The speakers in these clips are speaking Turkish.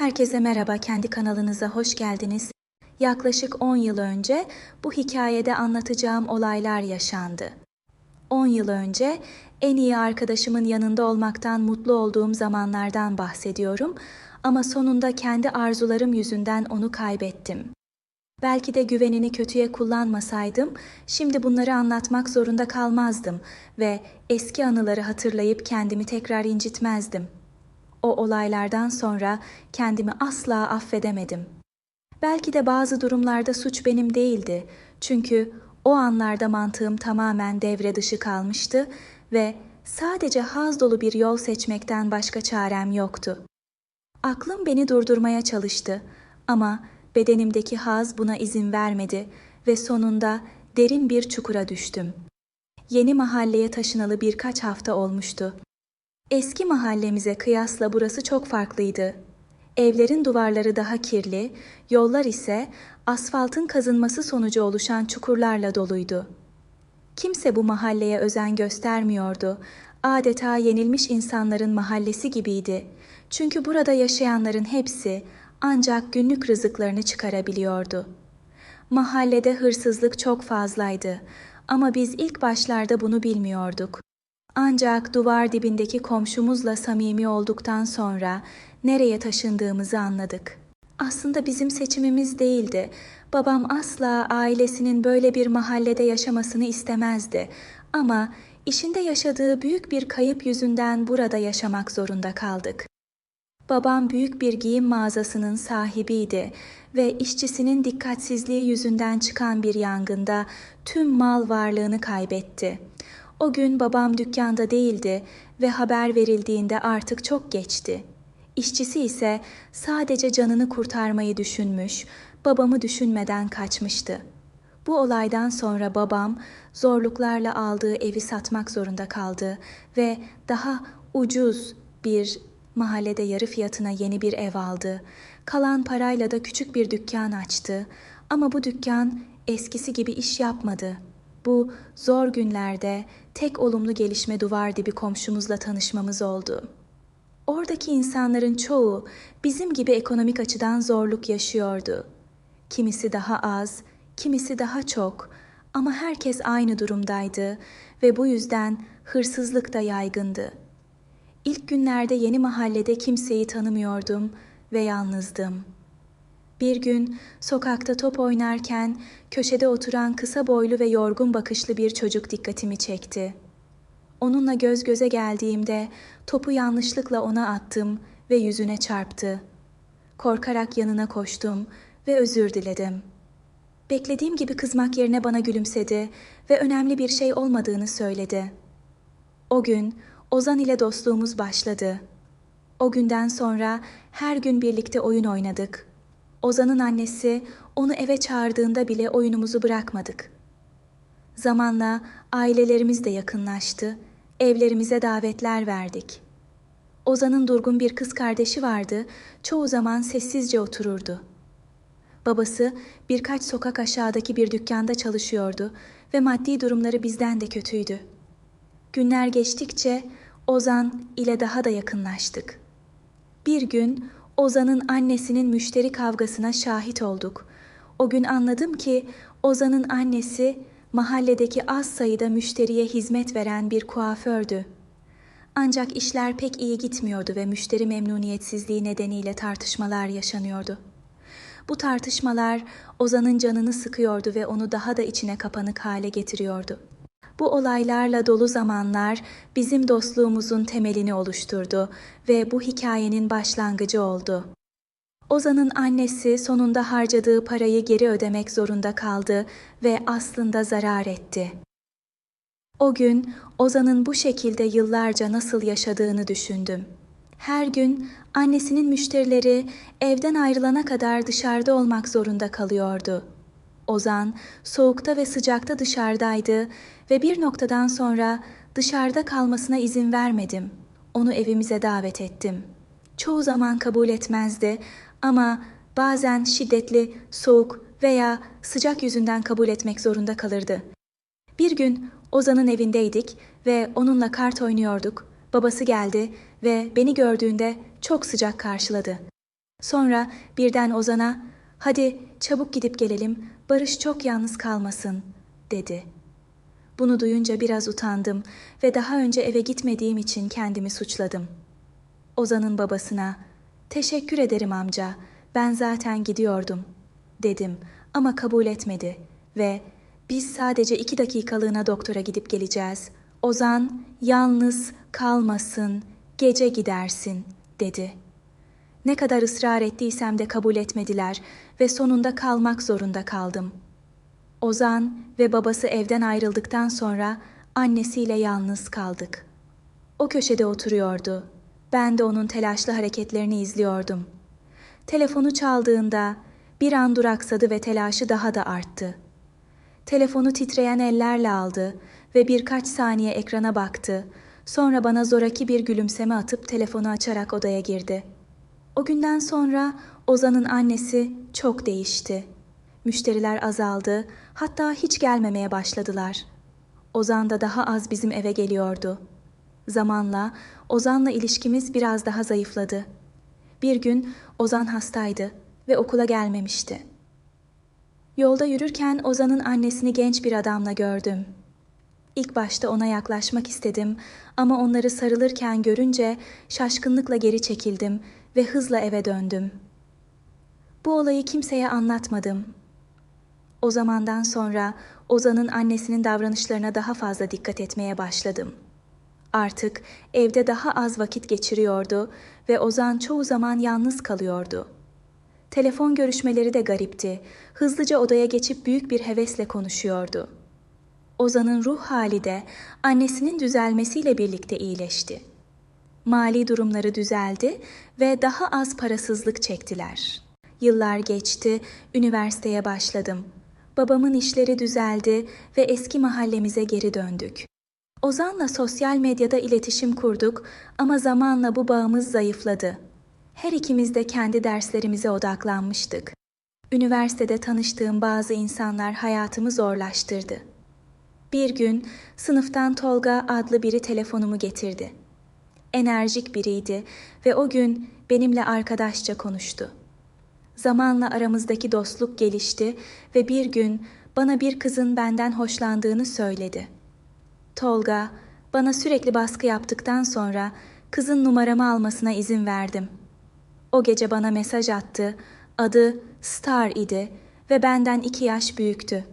Herkese merhaba, kendi kanalınıza hoş geldiniz. Yaklaşık 10 yıl önce bu hikayede anlatacağım olaylar yaşandı. 10 yıl önce en iyi arkadaşımın yanında olmaktan mutlu olduğum zamanlardan bahsediyorum ama sonunda kendi arzularım yüzünden onu kaybettim. Belki de güvenini kötüye kullanmasaydım, şimdi bunları anlatmak zorunda kalmazdım ve eski anıları hatırlayıp kendimi tekrar incitmezdim. O olaylardan sonra kendimi asla affedemedim. Belki de bazı durumlarda suç benim değildi. Çünkü o anlarda mantığım tamamen devre dışı kalmıştı ve sadece haz dolu bir yol seçmekten başka çarem yoktu. Aklım beni durdurmaya çalıştı ama bedenimdeki haz buna izin vermedi ve sonunda derin bir çukura düştüm. Yeni mahalleye taşınalı birkaç hafta olmuştu. Eski mahallemize kıyasla burası çok farklıydı. Evlerin duvarları daha kirli, yollar ise asfaltın kazınması sonucu oluşan çukurlarla doluydu. Kimse bu mahalleye özen göstermiyordu. Adeta yenilmiş insanların mahallesi gibiydi. Çünkü burada yaşayanların hepsi ancak günlük rızıklarını çıkarabiliyordu. Mahallede hırsızlık çok fazlaydı ama biz ilk başlarda bunu bilmiyorduk. Ancak duvar dibindeki komşumuzla samimi olduktan sonra nereye taşındığımızı anladık. Aslında bizim seçimimiz değildi. Babam asla ailesinin böyle bir mahallede yaşamasını istemezdi. Ama işinde yaşadığı büyük bir kayıp yüzünden burada yaşamak zorunda kaldık. Babam büyük bir giyim mağazasının sahibiydi ve işçisinin dikkatsizliği yüzünden çıkan bir yangında tüm mal varlığını kaybetti. O gün babam dükkanda değildi ve haber verildiğinde artık çok geçti. İşçisi ise sadece canını kurtarmayı düşünmüş, babamı düşünmeden kaçmıştı. Bu olaydan sonra babam zorluklarla aldığı evi satmak zorunda kaldı ve daha ucuz bir mahallede yarı fiyatına yeni bir ev aldı. Kalan parayla da küçük bir dükkan açtı. Ama bu dükkan eskisi gibi iş yapmadı. Bu zor günlerde tek olumlu gelişme duvar dibi komşumuzla tanışmamız oldu. Oradaki insanların çoğu bizim gibi ekonomik açıdan zorluk yaşıyordu. Kimisi daha az, kimisi daha çok ama herkes aynı durumdaydı ve bu yüzden hırsızlık da yaygındı. İlk günlerde yeni mahallede kimseyi tanımıyordum ve yalnızdım. Bir gün sokakta top oynarken köşede oturan kısa boylu ve yorgun bakışlı bir çocuk dikkatimi çekti. Onunla göz göze geldiğimde topu yanlışlıkla ona attım ve yüzüne çarptı. Korkarak yanına koştum ve özür diledim. Beklediğim gibi kızmak yerine bana gülümsedi ve önemli bir şey olmadığını söyledi. O gün Ozan ile dostluğumuz başladı. O günden sonra her gün birlikte oyun oynadık. Ozan'ın annesi onu eve çağırdığında bile oyunumuzu bırakmadık. Zamanla ailelerimiz de yakınlaştı. Evlerimize davetler verdik. Ozan'ın durgun bir kız kardeşi vardı. Çoğu zaman sessizce otururdu. Babası birkaç sokak aşağıdaki bir dükkanda çalışıyordu ve maddi durumları bizden de kötüydü. Günler geçtikçe Ozan ile daha da yakınlaştık. Bir gün Ozan'ın annesinin müşteri kavgasına şahit olduk. O gün anladım ki Ozan'ın annesi mahalledeki az sayıda müşteriye hizmet veren bir kuafördü. Ancak işler pek iyi gitmiyordu ve müşteri memnuniyetsizliği nedeniyle tartışmalar yaşanıyordu. Bu tartışmalar Ozan'ın canını sıkıyordu ve onu daha da içine kapanık hale getiriyordu. Bu olaylarla dolu zamanlar bizim dostluğumuzun temelini oluşturdu ve bu hikayenin başlangıcı oldu. Ozan'ın annesi sonunda harcadığı parayı geri ödemek zorunda kaldı ve aslında zarar etti. O gün Ozan'ın bu şekilde yıllarca nasıl yaşadığını düşündüm. Her gün annesinin müşterileri evden ayrılana kadar dışarıda olmak zorunda kalıyordu. Ozan soğukta ve sıcakta dışarıdaydı ve bir noktadan sonra dışarıda kalmasına izin vermedim. Onu evimize davet ettim. Çoğu zaman kabul etmezdi ama bazen şiddetli, soğuk veya sıcak yüzünden kabul etmek zorunda kalırdı. Bir gün Ozan'ın evindeydik ve onunla kart oynuyorduk. Babası geldi ve beni gördüğünde çok sıcak karşıladı. Sonra birden Ozan'a "Hadi çabuk gidip gelelim. Barış çok yalnız kalmasın." dedi. Bunu duyunca biraz utandım ve daha önce eve gitmediğim için kendimi suçladım. Ozan'ın babasına "Teşekkür ederim amca. Ben zaten gidiyordum." dedim ama kabul etmedi ve biz sadece iki dakikalığına doktora gidip geleceğiz. Ozan yalnız kalmasın, gece gidersin dedi. Ne kadar ısrar ettiysem de kabul etmediler ve sonunda kalmak zorunda kaldım. Ozan ve babası evden ayrıldıktan sonra annesiyle yalnız kaldık. O köşede oturuyordu. Ben de onun telaşlı hareketlerini izliyordum. Telefonu çaldığında bir an duraksadı ve telaşı daha da arttı. Telefonu titreyen ellerle aldı ve birkaç saniye ekrana baktı. Sonra bana zoraki bir gülümseme atıp telefonu açarak odaya girdi. O günden sonra Ozan'ın annesi çok değişti. Müşteriler azaldı, hatta hiç gelmemeye başladılar. Ozan da daha az bizim eve geliyordu. Zamanla Ozan'la ilişkimiz biraz daha zayıfladı. Bir gün Ozan hastaydı ve okula gelmemişti. Yolda yürürken Ozan'ın annesini genç bir adamla gördüm. İlk başta ona yaklaşmak istedim ama onları sarılırken görünce şaşkınlıkla geri çekildim ve hızla eve döndüm. Bu olayı kimseye anlatmadım. O zamandan sonra Ozan'ın annesinin davranışlarına daha fazla dikkat etmeye başladım. Artık evde daha az vakit geçiriyordu ve Ozan çoğu zaman yalnız kalıyordu.'' Telefon görüşmeleri de garipti. Hızlıca odaya geçip büyük bir hevesle konuşuyordu. Ozan'ın ruh hali de annesinin düzelmesiyle birlikte iyileşti. Mali durumları düzeldi ve daha az parasızlık çektiler. Yıllar geçti, üniversiteye başladım. Babamın işleri düzeldi ve eski mahallemize geri döndük. Ozan'la sosyal medyada iletişim kurduk ama zamanla bu bağımız zayıfladı her ikimiz de kendi derslerimize odaklanmıştık. Üniversitede tanıştığım bazı insanlar hayatımı zorlaştırdı. Bir gün sınıftan Tolga adlı biri telefonumu getirdi. Enerjik biriydi ve o gün benimle arkadaşça konuştu. Zamanla aramızdaki dostluk gelişti ve bir gün bana bir kızın benden hoşlandığını söyledi. Tolga bana sürekli baskı yaptıktan sonra kızın numaramı almasına izin verdim.'' O gece bana mesaj attı. Adı Star idi ve benden iki yaş büyüktü.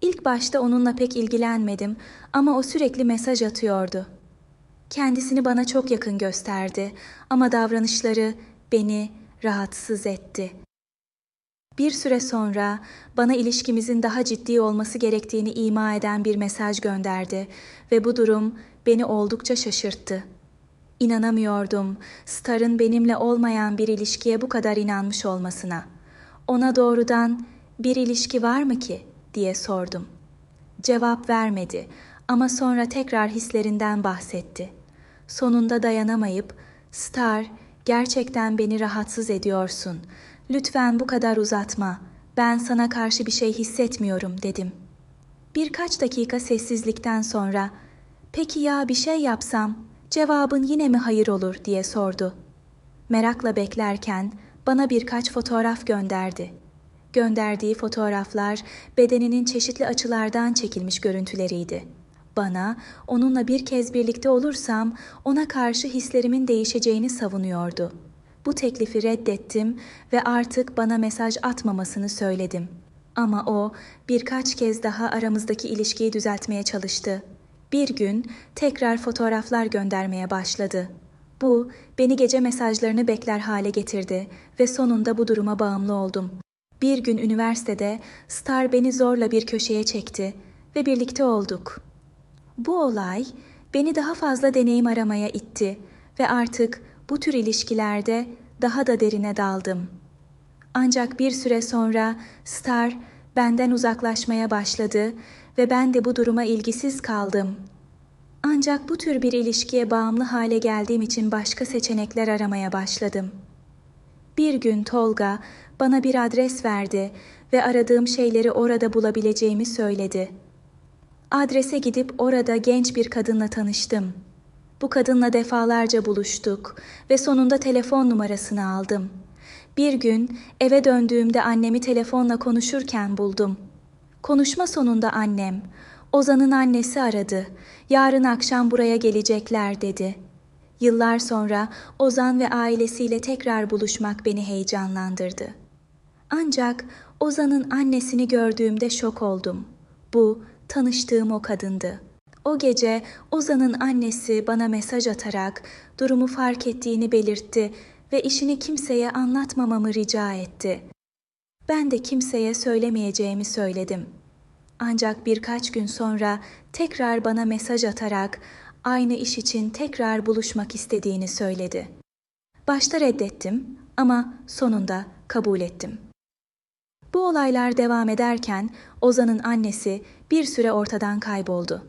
İlk başta onunla pek ilgilenmedim ama o sürekli mesaj atıyordu. Kendisini bana çok yakın gösterdi ama davranışları beni rahatsız etti. Bir süre sonra bana ilişkimizin daha ciddi olması gerektiğini ima eden bir mesaj gönderdi ve bu durum beni oldukça şaşırttı. İnanamıyordum Star'ın benimle olmayan bir ilişkiye bu kadar inanmış olmasına. Ona doğrudan bir ilişki var mı ki diye sordum. Cevap vermedi ama sonra tekrar hislerinden bahsetti. Sonunda dayanamayıp Star gerçekten beni rahatsız ediyorsun. Lütfen bu kadar uzatma. Ben sana karşı bir şey hissetmiyorum dedim. Birkaç dakika sessizlikten sonra peki ya bir şey yapsam Cevabın yine mi hayır olur diye sordu. Merakla beklerken bana birkaç fotoğraf gönderdi. Gönderdiği fotoğraflar bedeninin çeşitli açılardan çekilmiş görüntüleriydi. Bana onunla bir kez birlikte olursam ona karşı hislerimin değişeceğini savunuyordu. Bu teklifi reddettim ve artık bana mesaj atmamasını söyledim. Ama o birkaç kez daha aramızdaki ilişkiyi düzeltmeye çalıştı. Bir gün tekrar fotoğraflar göndermeye başladı. Bu beni gece mesajlarını bekler hale getirdi ve sonunda bu duruma bağımlı oldum. Bir gün üniversitede Star beni zorla bir köşeye çekti ve birlikte olduk. Bu olay beni daha fazla deneyim aramaya itti ve artık bu tür ilişkilerde daha da derine daldım. Ancak bir süre sonra Star benden uzaklaşmaya başladı ve ben de bu duruma ilgisiz kaldım. Ancak bu tür bir ilişkiye bağımlı hale geldiğim için başka seçenekler aramaya başladım. Bir gün Tolga bana bir adres verdi ve aradığım şeyleri orada bulabileceğimi söyledi. Adrese gidip orada genç bir kadınla tanıştım. Bu kadınla defalarca buluştuk ve sonunda telefon numarasını aldım. Bir gün eve döndüğümde annemi telefonla konuşurken buldum. Konuşma sonunda annem, Ozan'ın annesi aradı. Yarın akşam buraya gelecekler dedi. Yıllar sonra Ozan ve ailesiyle tekrar buluşmak beni heyecanlandırdı. Ancak Ozan'ın annesini gördüğümde şok oldum. Bu tanıştığım o kadındı. O gece Ozan'ın annesi bana mesaj atarak durumu fark ettiğini belirtti ve işini kimseye anlatmamamı rica etti. Ben de kimseye söylemeyeceğimi söyledim. Ancak birkaç gün sonra tekrar bana mesaj atarak aynı iş için tekrar buluşmak istediğini söyledi. Başta reddettim ama sonunda kabul ettim. Bu olaylar devam ederken Ozan'ın annesi bir süre ortadan kayboldu.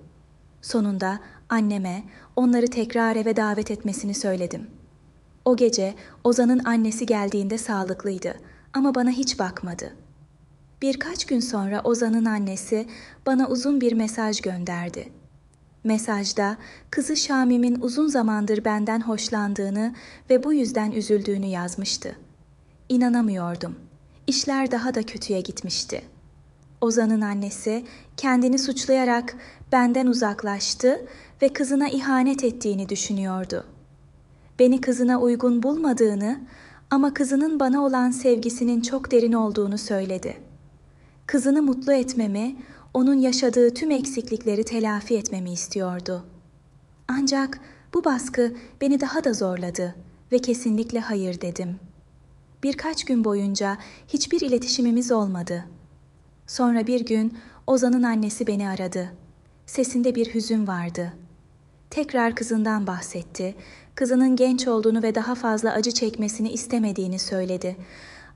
Sonunda anneme onları tekrar eve davet etmesini söyledim. O gece Ozan'ın annesi geldiğinde sağlıklıydı ama bana hiç bakmadı. Birkaç gün sonra Ozan'ın annesi bana uzun bir mesaj gönderdi. Mesajda kızı Şamim'in uzun zamandır benden hoşlandığını ve bu yüzden üzüldüğünü yazmıştı. İnanamıyordum. İşler daha da kötüye gitmişti. Ozan'ın annesi kendini suçlayarak benden uzaklaştı ve kızına ihanet ettiğini düşünüyordu. Beni kızına uygun bulmadığını ama kızının bana olan sevgisinin çok derin olduğunu söyledi. Kızını mutlu etmemi, onun yaşadığı tüm eksiklikleri telafi etmemi istiyordu. Ancak bu baskı beni daha da zorladı ve kesinlikle hayır dedim. Birkaç gün boyunca hiçbir iletişimimiz olmadı. Sonra bir gün Ozan'ın annesi beni aradı. Sesinde bir hüzün vardı. Tekrar kızından bahsetti. Kızının genç olduğunu ve daha fazla acı çekmesini istemediğini söyledi.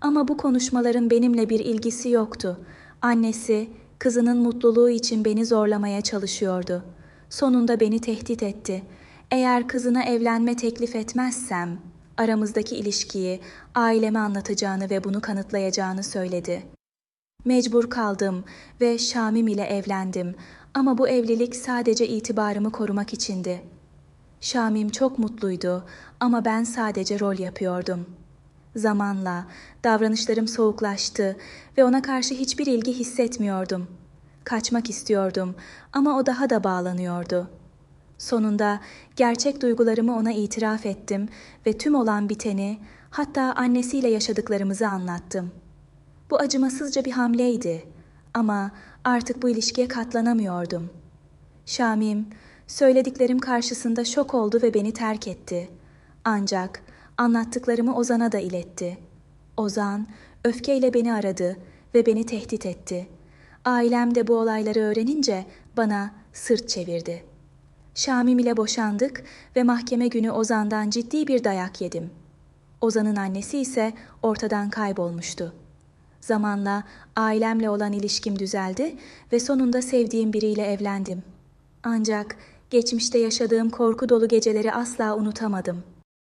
Ama bu konuşmaların benimle bir ilgisi yoktu. Annesi kızının mutluluğu için beni zorlamaya çalışıyordu. Sonunda beni tehdit etti. Eğer kızına evlenme teklif etmezsem aramızdaki ilişkiyi aileme anlatacağını ve bunu kanıtlayacağını söyledi. Mecbur kaldım ve Şamim ile evlendim ama bu evlilik sadece itibarımı korumak içindi. Şamim çok mutluydu ama ben sadece rol yapıyordum. Zamanla davranışlarım soğuklaştı ve ona karşı hiçbir ilgi hissetmiyordum. Kaçmak istiyordum ama o daha da bağlanıyordu. Sonunda gerçek duygularımı ona itiraf ettim ve tüm olan biteni, hatta annesiyle yaşadıklarımızı anlattım. Bu acımasızca bir hamleydi ama artık bu ilişkiye katlanamıyordum. Şamim, söylediklerim karşısında şok oldu ve beni terk etti. Ancak anlattıklarımı Ozan'a da iletti. Ozan, öfkeyle beni aradı ve beni tehdit etti. Ailem de bu olayları öğrenince bana sırt çevirdi. Şamim ile boşandık ve mahkeme günü Ozan'dan ciddi bir dayak yedim. Ozan'ın annesi ise ortadan kaybolmuştu. Zamanla ailemle olan ilişkim düzeldi ve sonunda sevdiğim biriyle evlendim. Ancak geçmişte yaşadığım korku dolu geceleri asla unutamadım.''